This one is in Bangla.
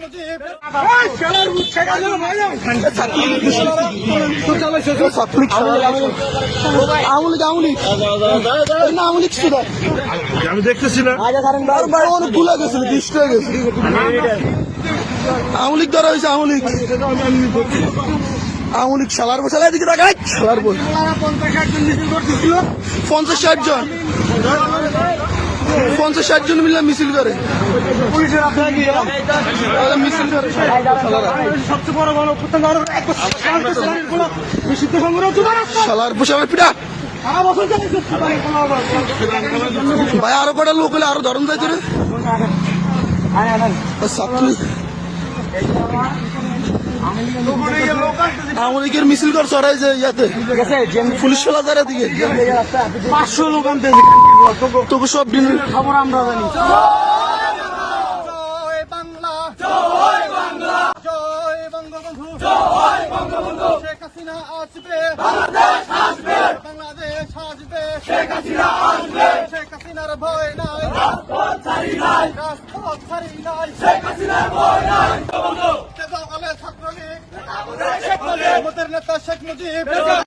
মুজিব। আমলিক আমলিক না আমলিক ছিল আমি দেখতেছি না। আর অনেকগুলা গেছিল দৃষ্ট হয়ে গেছে। আমলিক ধরা হয়েছে আমলিক আমলিক শালার বসে। এদিকে দেখাই শালার বই পঞ্চাশ ষাট জন। পঞ্চাশ ষাট জন মিলে মিছিল করে। তাহলে মিছিল করে। সবচেয়ে বড় গণ নিষিদ্ধ সংগ্রহ শালার বসে পিঠা ভাই আরও কটা লোক হলে আরও ধরন যায় তোরে। ছাত্রী আমলিকের মিছিল কর চড়াই যে ইয়াতে পুলিশ ফেলা যায় দিকে পাঁচশো লোক আনতে তবু সব দিন খবর আমরা জানি জয় বাংলা জয় বাংলা জয় বঙ্গবন্ধু জয় বঙ্গবন্ধু শেখ হাসিনা আসবে বাংলাদেশ আসবে শেখ হাসিনা আসবে শেখ হাসিনার ভয় নাই রাজপথ ছাড়ি নাই রাজপথ ছাড়ি নাই শেখ হাসিনার ভয় নাই আমাদের নেতা শেখ মুজিব